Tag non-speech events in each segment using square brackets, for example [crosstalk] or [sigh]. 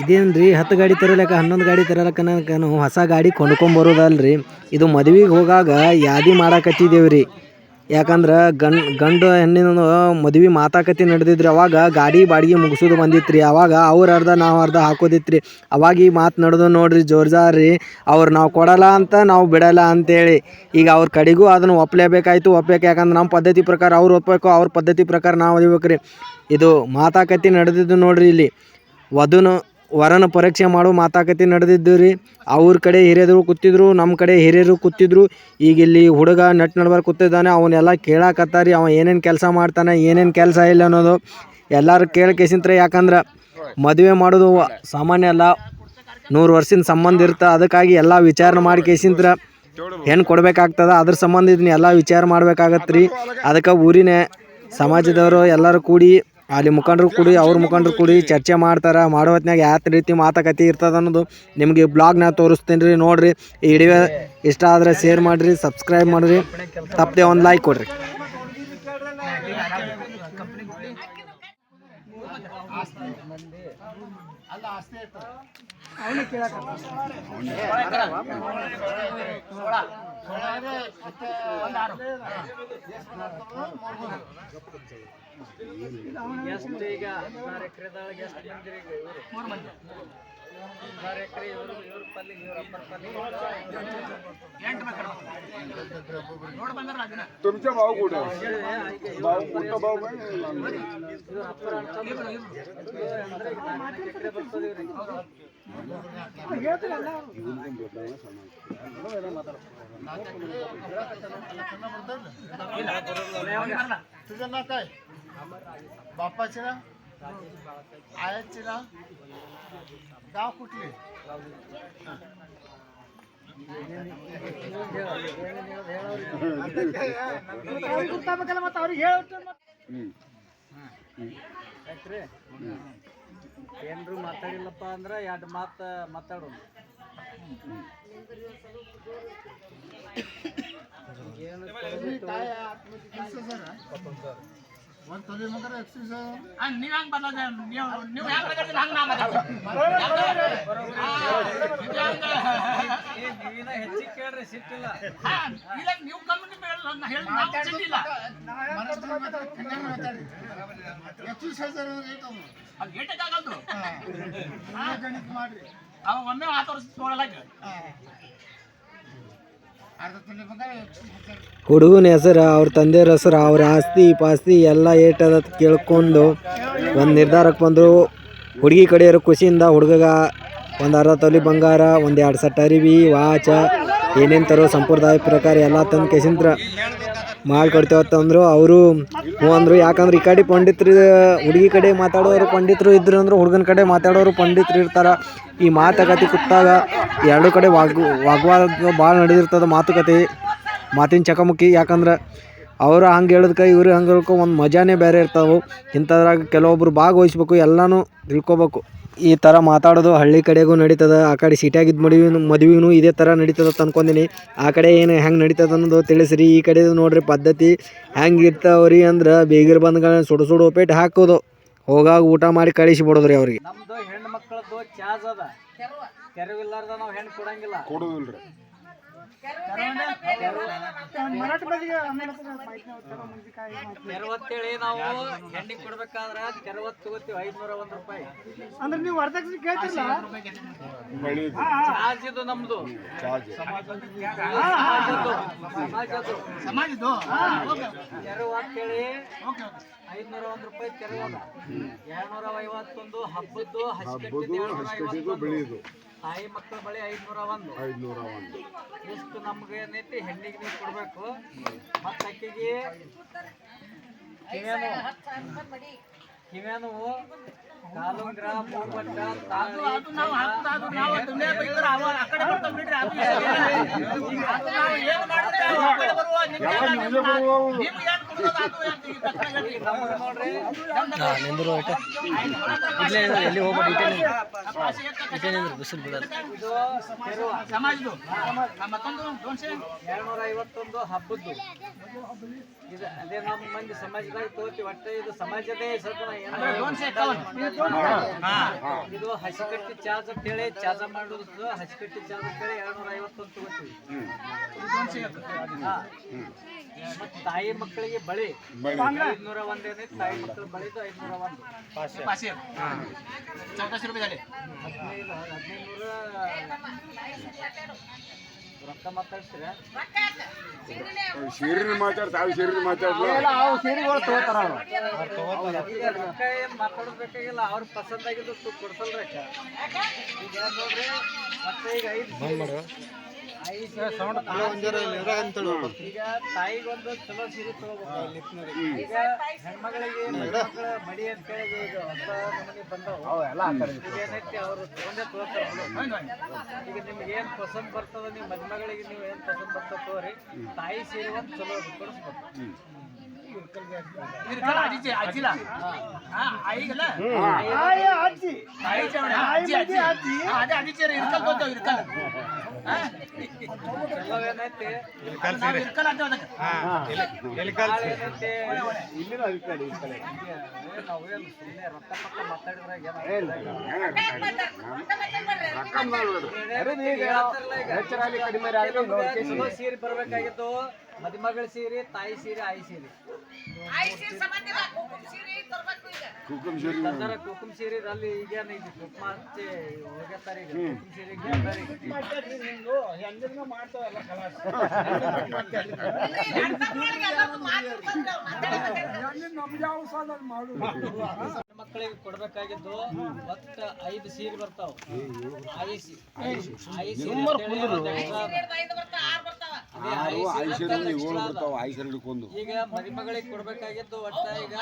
ಇದೇನ್ರಿ? ಹತ್ತು ಗಾಡಿ ತರಲಕ್ಕ, ಹನ್ನೊಂದು ಗಾಡಿ ತರಲಕ್ಕ ಹೊಸ ಗಾಡಿ ಕೊಂಡ್ಕೊಂಬರೋದಲ್ರಿ ಇದು ಮದ್ವಿಗೆ ಹೋಗಾಗ ಯಾದಿ ಮಾಡಾಕತ್ತಿದ್ದೇವ್ರಿ. ಯಾಕಂದ್ರೆ ಗಂಡ, ಗಂಡು ಹೆಣ್ಣಿನ ಮದುವೆ ಮಾತಾಕತಿ ನಡೆದಿದ್ರಿ, ಅವಾಗ ಗಾಡಿ ಬಾಡಿಗೆ ಮುಗಿಸೋದು ಬಂದಿತ್ರಿ, ಅವಾಗ ಅವ್ರು ಅರ್ಧ ನಾವು ಅರ್ಧ ಹಾಕೋದಿತ್ರಿ. ಅವಾಗ ಈ ಮಾತು ನಡೆದು ನೋಡ್ರಿ ಜೋರ್ಜಾರ್ ರೀ ಅವ್ರು ನಾವು ಕೊಡಲ್ಲ ಅಂತ ನಾವು ಬಿಡಲ್ಲ ಅಂತೇಳಿ. ಈಗ ಅವ್ರ ಕಡೆಗೂ ಅದನ್ನು ಒಪ್ಲೇಬೇಕಾಯ್ತು ಒಪ್ಪಬೇಕು ಯಾಕಂದ್ರೆ ನಮ್ಮ ಪದ್ಧತಿ ಪ್ರಕಾರ ಅವ್ರು ಒಪ್ಪಬೇಕು ಅವ್ರ ಪದ್ಧತಿ ಪ್ರಕಾರ ನಾವು ಒದಿಬೇಕು ರೀ ಇದು ಮಾತಾಕತಿ ನಡೆದಿದ್ದು ನೋಡ್ರಿ ಇಲ್ಲಿ. ವಧುನ ವರನ ಪರೀಕ್ಷೆ ಮಾಡೋ ಮಾತಾಕತಿ ನಡೆದಿದ್ದು ರೀ ಅವ್ರ ಕಡೆ ಹಿರಿಯರು ಕೂತಿದ್ರು ನಮ್ಮ ಕಡೆ ಹಿರಿಯರು ಕೂತಿದ್ರು. ಈಗ ಇಲ್ಲಿ ಹುಡುಗ ನಟ್ ನಡ್ಬಾರ್ ಕೂತಿದ್ದಾನೆ, ಅವನ್ನೆಲ್ಲ ಕೇಳಾಕತ್ತಾರಿ. ಅವ ಏನೇನು ಕೆಲಸ ಮಾಡ್ತಾನೆ, ಏನೇನು ಕೆಲಸ ಇಲ್ಲ ಅನ್ನೋದು ಎಲ್ಲರೂ ಕೇಳ್ಕೇಸಿಂತ್ರೆ ಯಾಕಂದ್ರೆ ಮದುವೆ ಮಾಡೋದು ಸಾಮಾನ್ಯ ಅಲ್ಲ. ನೂರು ವರ್ಷದ ಸಂಬಂಧ ಇರ್ತ, ಅದಕ್ಕಾಗಿ ಎಲ್ಲ ವಿಚಾರಣೆ ಮಾಡಿ ಕೇಸಿಂತ್ರ ಹೆಣ್ಣು ಕೊಡ್ಬೇಕಾಗ್ತದ. ಅದ್ರ ಸಂಬಂಧ ಇದನ್ನ ಎಲ್ಲ ವಿಚಾರ ಮಾಡ್ಬೇಕಾಗತ್ತೆ ರೀ ಅದಕ್ಕೆ ಊರಿನ ಸಮಾಜದವರು ಎಲ್ಲರೂ ಕೂಡಿ ಅಲ್ಲಿ ಮುಖಂಡರು ಕೂಡಿ, ಅವ್ರ ಮುಖಂಡರು ಕೂಡಿ ಚರ್ಚೆ ಮಾಡ್ತಾರೆ. ಮಾಡೋ ಹೊತ್ನ್ಯಾಗ ಯಾವ ರೀತಿ ಮಾತುಕತೆ ಇರ್ತದೆ ಅನ್ನೋದು ನಿಮಗೆ ಬ್ಲಾಗ್ನ ತೋರಿಸ್ತೀನಿ ರೀ. ನೋಡಿರಿ, ಈ ವಿಡಿಯೋ ಇಷ್ಟ ಆದರೆ ಶೇರ್ ಮಾಡಿರಿ ಸಬ್ಸ್ಕ್ರೈಬ್ ಮಾಡಿರಿ. ತಪ್ಪದೆ ಒಂದು ಲೈಕ್ ಕೊಡಿರಿ. ಅವನು ಕೇಳಕ ಎಷ್ಟು ಈಗ ಹದಿನಾರು ಎಕರೆದಾಗ ಎಷ್ಟು ಮಂದಿರಿ ಮೂರು ಮಂದಿ ಹದಿನಾರು ಎಕರೆ ಇವರು ಇವರು तुमच्या भाऊ कुठे भाऊ मोठा भाऊ काय तुझं नाव काय बाप्पाचे ना आयाचे ना गाव कुठले ಏನ್ರು ಮಾತಾಡಿಲ್ಲಪ್ಪ ಅಂದ್ರೆ ಎರಡು ಮಾತು ಮಾತಾಡೋಣ ಒಂದು ತೊಲೆ ಮಾತ್ರ ಎಕ್ಸರ್ಸೈಸ್ ನೀವ್ ಹೆಂಗ್ ನೀವು ನೀವು ಹೆಂಗ್ ನಾ ಮಾತಾಡ್ತೀನಿ. ನೀವ್ ಹೆಂಗ್- ಹೆಚ್ಚಿಗೆ ಕೇಳ್ರಿ ಸಿಟ್ಟಿಲ್ಲ ಹಾ, ಇಲ್ಲ, ನೀವು ಕಮ್ಮಿ ನಿಮ್ಗೆ ಹೇಳಲ್ಲ, ನಾ ಹೇಳಿ ನಾವು ಸಿಟ್ಟಿಲ್ಲ. ಎಕ್ಸರ್ಸೈಸ್ ಅದು. ಗಣಿತ ಮಾಡ್ರಿ. ಅವ ಒಮ್ಮೆ ಮಾತಾಡ್ಸಿ ನೋಡಲ್ಲ ಈಗ. ಅರ್ಧ ತೊಲೆ ಮಗರ ಎಕ್ಸರ್ಸೈಸ್ ಹುಡುಗನ ಹೆಸರು, ಅವ್ರ ತಂದೆಯವ್ರ ಹೆಸರು, ಅವ್ರ ಆಸ್ತಿ, ಪಾಸ್ತಿ ಎಲ್ಲ ಏಟದ ಕೇಳ್ಕೊಂಡು ಒಂದು ನಿರ್ಧಾರಕ್ಕೆ ಬಂದರು. ಹುಡುಗಿ ಕಡೆಯವರು ಖುಷಿಯಿಂದ ಹುಡುಗಗ ಒಂದು ಅರ್ಧ ತೊಲಿ ಬಂಗಾರ, ಒಂದು ಎರಡು ಸೆಟ್ ಅರಿವಿ, ವಾಚ, ಏನೇನು ತರೋ ಸಂಪ್ರದಾಯ ಪ್ರಕಾರ ಎಲ್ಲ ತಂದು ಕೆಸಿಂತ್ರ ಮಾಡಿಕೊಡ್ತೇವತ್ತಂದ್ರು ಅವರು ಹ್ಞೂ ಅಂದರು. ಯಾಕಂದ್ರೆ ಈ ಕಡೆ ಪಂಡಿತರು, ಹುಡುಗಿ ಕಡೆ ಮಾತಾಡೋರು ಪಂಡಿತರು ಇದ್ರು ಅಂದ್ರೆ, ಹುಡುಗನ ಕಡೆ ಮಾತಾಡೋರು ಪಂಡಿತರು ಇರ್ತಾರೆ. ಈ ಮಾತುಕತೆ ಕೂತಾಗ ಎರಡೂ ಕಡೆ ವಾಗ್, ವಾಗ್ವಾದ ಭಾಳ ನಡೆದಿರ್ತದೆ ಮಾತುಕತೆ, ಮಾತಿನ ಚಕಮಕಿ. ಯಾಕಂದ್ರೆ ಅವರು ಹಂಗೆ ಹೇಳೋದಕ್ಕೆ ಇವರು ಹಂಗೆ ಹೇಳ್ಕೊ ಒಂದು ಮಜಾನೇ ಬೇರೆ ಇರ್ತಾವೆ. ಇಂಥದ್ರಾಗ ಕೆಲವೊಬ್ರು ಭಾಗವಹಿಸ್ಬೇಕು, ಎಲ್ಲನೂ ತಿಳ್ಕೊಬೇಕು. ಈ ಥರ ಮಾತಾಡೋದು ಹಳ್ಳಿ ಕಡೆಗೂ ನಡೀತದ ಆ ಕಡೆ ಸಿಟಿಯಾಗಿದ್ದು ಮದುವೆ ಮದುವೆನೂ ಇದೇ ಥರ ನಡೀತದ ಅಂತ ಆ ಕಡೆ ಏನು ಹೆಂಗೆ ನಡೀತದ ಅನ್ನೋದು ತಿಳಿಸ್ರಿ. ಈ ಕಡೆ ನೋಡ್ರಿ ಪದ್ಧತಿ ಹೆಂಗೆ ಇರ್ತಾವ್ರಿ ಅಂದ್ರೆ ಬೀಗರ್ ಬಂದ್ಗಳನ್ನ ಸುಡು ಸುಡು ಉಪೇಟ್ ಹಾಕೋದು. ಹೋಗಾಗ ಊಟ ಮಾಡಿ ಕಳಿಸಿ ಬಿಡೋದ್ರಿ ಅವ್ರಿಗೆ. ನಮ್ದು ಹೆಣ್ಣು ಮಕ್ಕಳದ್ದು ಚಾರ್ಜ್ ಅದ. ಕೆರವಿಲ್ಲಾರ್ದ ನಾವು ಹೆಣ್ಣು ಕೊಡಂಗಿಲ್ಲ. ಕೊಡೋದಿಲ್ರಿ. ತೆರವತ್ತೇಳಿ ನಾವು ಹೆಣ್ಣಿಗೆ ಕೊಡ್ಬೇಕಾದ್ರ ತೆರವತ್ತು ತಗೋತೀವಿ ಐದ್ನೂರ ಒಂದ್ ರೂಪಾಯಿ. ಅಂದ್ರೆ ನೀವು ವರದಕ್ಷಿಣೆ ಚಾರ್ಜ್ ಇದು ನಮ್ದು. ಚಾರ್ಜ್ ಸಮಾಜದ್ದು. ಸಮಾಜದ್ದು? ಸಮಾಜದ್ದು ತೆರವು ಅಂತೇಳಿ ಐದ್ನೂರ ಒಂದ್ ರೂಪಾಯಿ ಎರಡ್ನೂರ ಐವತ್ತೊಂದು ಹಬ್ಬದ್ದು ಹಸಿಕಟ್ಟಿದ್ದು ಬೆಳೆಯೋದು. ತಾಯಿ ಮಕ್ಕಳ ಬಳಿ ಐದ್ನೂರ ಒಂದು. ಐದುನೂರ ಒಂದು. ಇಷ್ಟು ನಮ್ಗೆ ಏನೈತಿ? ಹೆಣ್ಣಿಗೆ ನೀವು ಕೊಡ್ಬೇಕು. ಮತ್ತ ಅಕ್ಕಿಗೆ ಕಿವ್ಯಾನು? ಕಿವ್ಯಾನು? ಕಾಲುಂಗ್ರ ನೋಡ್ರಿ. ನಿಂದ್ರು ಒಟ್ಟು ಇಲ್ಲೇ ಎಲ್ಲಿ ಬಿಸಿಲು ಬಿಡೋದು. ಸಮಾಜದ್ದು ಮತ್ತೊಂದು ಎರಡ್ನೂರ ಐವತ್ತೊಂದು ಹಬ್ಬದ್ದು. ಇದು ಅದೇ ನಮ್ಮ ಮಂದಿ ಸಮಾಜದಾಗ ತಗೋತೀವಿ ಒಟ್ಟೆ ಇದು ಸಮಾಜದೇ ಇದು ಹಸಿಕಟ್ಟಿ ಚಾರ್ಜ್ ಅಂತ ಹೇಳಿ ಚಾರ್ಜ್ ಮಾಡೋದು ಹಸಿಕಟ್ಟಿ ಚಾರ್ಜ್ ಅಂತ ಹೇಳಿ ಎರಡ್ನೂರ ಐವತ್ತೊಂದು ತಗೋತೀವಿ. ಮತ್ತ್ ತಾಯಿ ಮಕ್ಕಳಿಗೆ ಬಳಿ ಬಳಿ. ಐದ್ನೂರ ಒಂದೇನೆ ತಾಯಿ ಮಕ್ಕಳು ಬಳಿದು ಐದ್ನೂರ ಒಂದು. ಚೌಕಾಸಿ ರೂಪಾಯಿ ಗಾಡಿ ಮಾತಾಡ್ ತಾವು ಶಿರಿನ ಮಾತಾಡ್ಲಿಲ್ಲ ಸೀರೆಗಳು ತಗೋತಾರ ರೊಕ್ಕ ಏನು ಅವ್ರ. ಪಸಂದಾಗಿದ್ದು ಕೊಡ್ಸಲ್ರಕ್ಕ ಈಗ ನೋಡ್ರಿ ಮತ್ತೆ ಈಗ ಐದು ಈಗ ತಾಯಿಗೆ ಒಂದು ಚಲೋ ಸೀರೆ ಈಗ ಹೆಣ್ಮಗಳಿಗೆ ಮಡಿ ಅಂತ ಹೇಳಿ ಈಗ ಹೊಸ ನಮೂನಿ ಬಂದವು. ಅವ್ರು ತಗೊಂಡೇ ತಗೋತಾರ. ಈಗ ನಿಮ್ಗೆ ಏನ್ ಪಸಂದ್ ಬರ್ತದ, ನೀವು ಮದ್ಮಗಳಿಗೆ ನೀವು ಏನ್ ಪಸಂದ್ ಬರ್ತದ ತಗೋರಿ. ತಾಯಿ ಸೀರೆ ಒಂದು ಚಲೋ ಕೊಡಿಸ್ಬೇಕು. ಇರ್ಕಲ್ಲ ಅಜ್ಜಿ ಅಜ್ಜಿಲ ಆಯಿಗಲ್ಲ ಅಜ್ಜಿ. ಅಜ್ಜಿ ಅಜ್ಜಿ. ಅಜ್ಜಿ. ಅದೇ ಅಜ್ಜಿರ ಇರ್ಕಲ್ ಇರ್ಕಲ್? ಇರ್ಕಲ್ ಇರ್ಕಲ್ ಅಂತ ಅದಕ್ಕೆ ಮಾತಾಡಿದ್ರೆ ಅರೆ ಕಡಿಮೆ ಮದುಮಗಳ ಸೀರೆ ತಾಯಿ ಸೀರೆ ಆಯಿ ಸೀರೆ. ಕುಕುಂ ಸೀರೆ ಅದರ ಕುಕುಮ್ ಸೀರೆ ಅಲ್ಲಿ ಈಗ. ಇದು ಕುಕುಮ ಹಚ್ಚಿ ಹೋಗ್ಯಾರ ಈಗ ಕುಕುಮ್ ಸೀರೆಗೆ [laughs] ಎಲ್ಲಾರು ಈಗ ಮಕ್ಕಳಿಗೆ ಕೊಡ್ಬೇಕಾಗಿದ್ದು ಒಟ್ಟ ಐದು ಸೀರೆ ಬರ್ತಾವ. ಆಯಿ ಸೀ- ಆಯಿ ಸೀರೆ ಆರು ಐಶ್ವರ್ಯ ಏಳು. ಬರ್ತಾವ ಐಶ್ವರ್ಯಕ್ಕೊಂದು ಈಗ ಮರಿಮಗಳಿಗೆ ಕೊಡ್ಬೇಕಾಗಿದ್ದು ಒಟ್ಟ ಈಗ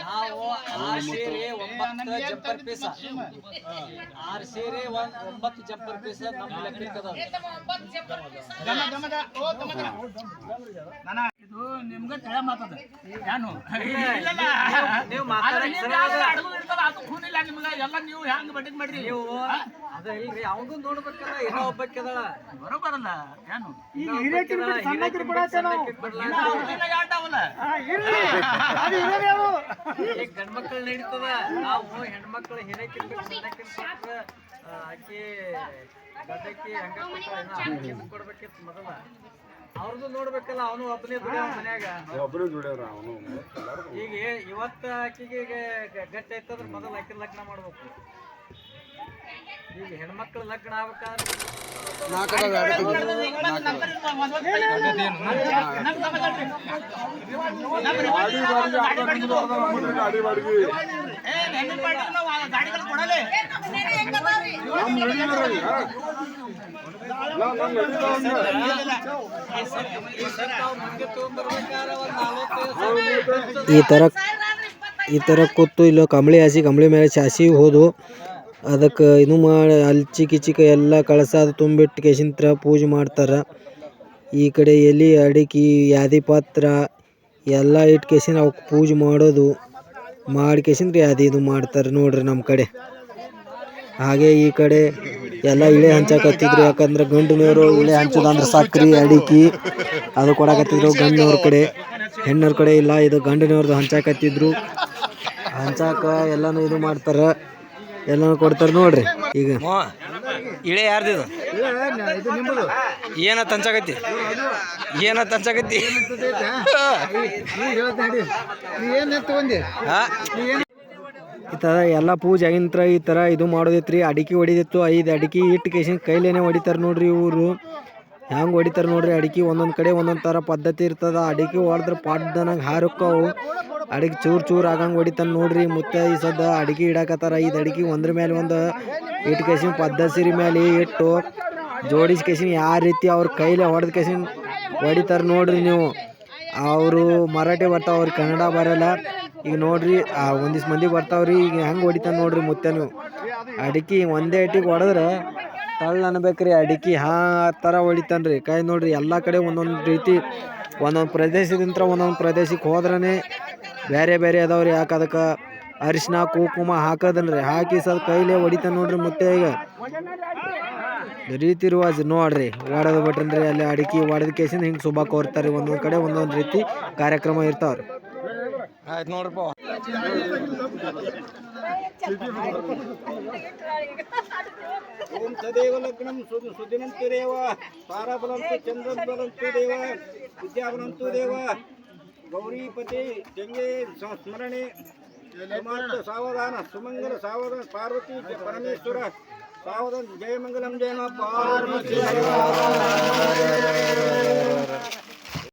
ನಾವು ಆರು ಸೇರಿ ಒಂಬತ್ತು ಜಂಪರ್ ಪೀಸ. ಆರು ಸೇರಿ ಒಂದ್ ಒಂಬತ್ತು ಜಂಪರ್ ಪೀಸ ನಮ್ಮ ಲೆಕ್ಕಕ್ಕೆ ನಿಮ್ಗೆ ತಳ ಮಾತದ. ಏನು ಇಲ್ಲಲ್ಲ. ನೀವು ಖೂನಿಲ್ಲ ನಿಮ್ಗೆ ಎಲ್ಲ ನೀವು ಹೆಂಗ್ ಬಡ್ಡಿಗ್ ಮಾಡ್ರಿ? ನೀವು ಅದ ಇಲ್ರಿ ಅವನು ನೋಡ್ಬೇಕಲ್ಲ ಏನೋ ಒಬ್ಬಕ್ಕಿದಾಳ ಬರೋಬರಲ್ಲ. ಏನು ಈಗ ಹಿರೇಕಿನ ಬಿಟ್ಟು ಕೊಡತ್ತೆ ನಾವು ಈಗ ಗಂಡ್ಮಕ್ಳು ನಡೀತದ ನಾವು ಹೆಣ್ಮಕ್ಳು ಹಿರಕಿನ ಬಿಟ್ಟು ಆಕಿ ಗಡ್ಡಕ್ಕಿ ಹಂಗ ಕೊಡ್ಬೇಕಿತ್ತು ಮೊದಲ. ಅವ್ರದ್ದು ನೋಡ್ಬೇಕಲ್ಲ ಅವನು ಒಬ್ಬನೇ ದುಡಿಯೋ ಮನ್ಯಾಗ ಒಬ್ರು ದುಡಿಯವ್ರ ಅವನು ಈಗ ಇವತ್ತ ಆಕಿಗೆ ಗಟ್ಟಿ ಐತಂದ್ರೆ ಮೊದಲು ಆಕಿ ಲಗ್ನ ಮಾಡ್ಬೇಕು ಈಗ ಹೆಣ್ಮಕ್ಳು ಲಗ್ನ ಆಗ್ಬೇಕಾದ್ರೆ ಈ ಥರ ಈ ಥರ ಕೂತು ಇಲ್ಲ ಕಂಬಳಿ ಹಾಸಿ, ಕಂಬಳಿ ಮೇಲೆ ಶಾಸಿ ಹೋದು. ಅದಕ್ಕೆ ಇದು ಮಾಡಿ, ಅಲ್ಚಿ ಕಿಚಿಕ ಎಲ್ಲ ಕಳಸ ಅದು ತುಂಬಿಟ್ಟು ಕೇಸಿಂತ್ರ ಪೂಜೆ ಮಾಡ್ತಾರೆ. ಈ ಕಡೆ ಎಲೆ, ಅಡಿಕೆ, ಯಾದಿ ಪಾತ್ರ ಎಲ್ಲ ಇಟ್ಟು ಕೇಸಿಂದ ಅವಕ್ಕೆ ಪೂಜೆ ಮಾಡೋದು. ಮಾಡಿ ಕೇಸಿಂದ್ರ ಯಾದಿ ಇದು ಮಾಡ್ತಾರೆ ನೋಡ್ರಿ ನಮ್ಮ ಕಡೆ. ಹಾಗೆ ಈ ಕಡೆ ಎಲ್ಲ ಇಳೆ ಹಂಚಕತ್ತಿದ್ರು ಯಾಕಂದ್ರೆ ಗಂಡನವರು ಇಳೆ ಹಂಚೋದಂದ್ರೆ ಸಕ್ರೆ ಅಡಿಕೆ ಅದು ಕೊಡಕತ್ತಿದ್ರು ಗಂಡಿನವ್ರ ಕಡೆ. ಹೆಣ್ಣರ ಕಡೆ ಇಲ್ಲ ಇದು ಗಂಡಿನವ್ರದ್ದು ಹಂಚಕತ್ತಿದ್ರು. ಹಂಚಾಕ ಎಲ್ಲಾನು ಇದು ಮಾಡ್ತಾರ ಎಲ್ಲಾನು ಕೊಡ್ತಾರ ನೋಡ್ರಿ ಈಗ. ಇಳೆ ಯಾರ್ದಿದು ಏನತ್ ಹಂಚಾಕತ್ತಿ? ಏನತ್ತ ಹಂಚಾಕತ್ತಿ? ಈ ಎಲ್ಲ ಪೂಜೆ ಆಗಿಂತ್ರ ಈ ತರ ಇದು ಮಾಡೋದೈತ್ರಿ. ಅಡಿಕೆ ಹೊಡಿದಿತ್ತು. ಐದು ಅಡಿಕೆ ಇಟ್ಟು ಕೇಸಿನ ಕೈಲೇನೆ ಹೊಡಿತಾರೆ ನೋಡ್ರಿ ಇವರು. ಹೆಂಗೆ ಹೊಡಿತಾರೆ ನೋಡ್ರಿ? ಅಡಿಕೆ ಒಂದೊಂದು ಕಡೆ ಒಂದೊಂದು ಥರ ಪದ್ಧತಿ ಇರ್ತದ. ಅಡಿಕೆ ಹೊಡೆದ್ರೆ ಪಾಡ್ದನಾಗ ಹಾರಕ್ಕವು. ಅಡಿಕೆ ಚೂರು ಚೂರು ಆಗಂಗೆ ಹೊಡಿತಾನೆ ನೋಡ್ರಿ ಮುತ್ತ ಈ ಅಡಿಕೆ ಇಡಾಕತ್ತಾರ. ಐದು ಅಡಿಕೆ ಒಂದ್ರ ಮೇಲೆ ಒಂದು ಇಟ್ಟು ಕೇಸಿನ ಪದ್ಧತಿ ಮೇಲೆ ಇಟ್ಟು ಜೋಡಿಸಿ ಕೇಸಿನ ಯಾವ ರೀತಿ ಅವ್ರ ಕೈಲೇ ಹೊಡೆದ ಕೇಸಿನ ಹೊಡಿತಾರೆ ನೋಡ್ರಿ ನೀವು. ಅವರು ಮರಾಠಿ ಬರ್ತಾವ. ಅವ್ರಿಗೆ ಕನ್ನಡ ಬರಲ್ಲ. ಈಗ ನೋಡ್ರಿ, ಆ ಒಂದಿಷ್ಟು ಮಂದಿ ಬರ್ತಾವ್ರಿ, ಈಗ ಹೆಂಗೆ ಹೊಡಿತಾನೆ ನೋಡ್ರಿ ಮುತ್ತೆನು ಅಡಿಕೆ ಒಂದೇ ಅಟಿಗೆ ಹೊಡೆದ್ರೆ ತಳ್ಳ ಅನ್ಬೇಕ್ರಿ ಅಡಿಕೆ, ಹಾ ಥರ ಹೊಡಿತಾನ್ರಿ. ಕೈ ನೋಡ್ರಿ, ಎಲ್ಲ ಕಡೆ ಒಂದೊಂದು ರೀತಿ, ಒಂದೊಂದು ಪ್ರದೇಶದಿಂದ ಒಂದೊಂದು ಪ್ರದೇಶಕ್ಕೆ ಹೋದ್ರೇ ಬೇರೆ ಬೇರೆ ಅದಾವ್ರಿ. ಯಾಕೆ ಅದಕ್ಕೆ ಅರಿಶಿನ ಕುಂಕುಮ ಹಾಕದನ್ರಿ ಹಾಕಿ ಸ್ವಲ್ಪ ಕೈಲೇ ಹೊಡಿತಾನೆ ನೋಡ್ರಿ ಮುತ್ತೆ ಈಗ. ರೀತಿ ರಿವಾಜ್ ನೋಡ್ರಿ, ಹೊಡೆದು ಬಿಟ್ರಿ ಅಲ್ಲಿ ಅಡಿಕೆ ಹೊಡೆದ ಕೇಸಿಂದ ಹಿಂಗೆ ಸುಬಾಕ್ ಕೋರ್ತಾರೆ. ಒಂದೊಂದು ಕಡೆ ಒಂದೊಂದು ರೀತಿ ಕಾರ್ಯಕ್ರಮ ಇರ್ತಾವ್ರಿ. ಆಯ್ತು ನೋಡ್ರಪ್ಪ ಓಂ ಸದೇವ ಲಗ್ನಂ ಸುದ್ ಸುದಿನಂತು ದೇವ ತಾರಾಬಲಂತು ಚಂದ್ರಬಲಂತು ದೇವ ವಿದ್ಯಾಬಲಂತು ದೇವ ಗೌರೀಪತಿ ಗಂಗೆ ಸ್ಮರಣೆ ಸಮಾರ್ಥ ಸಾವಧಾನ ಸುಮಂಗಲ ಸಾವಧಾನ ಪಾರ್ವತಿ ಜ- ಪರಮೇಶ್ವರ ಸಾವಧಾನ ಜಯಮಂಗಲಂ ಜಯ ಪಾರ್ವತಿ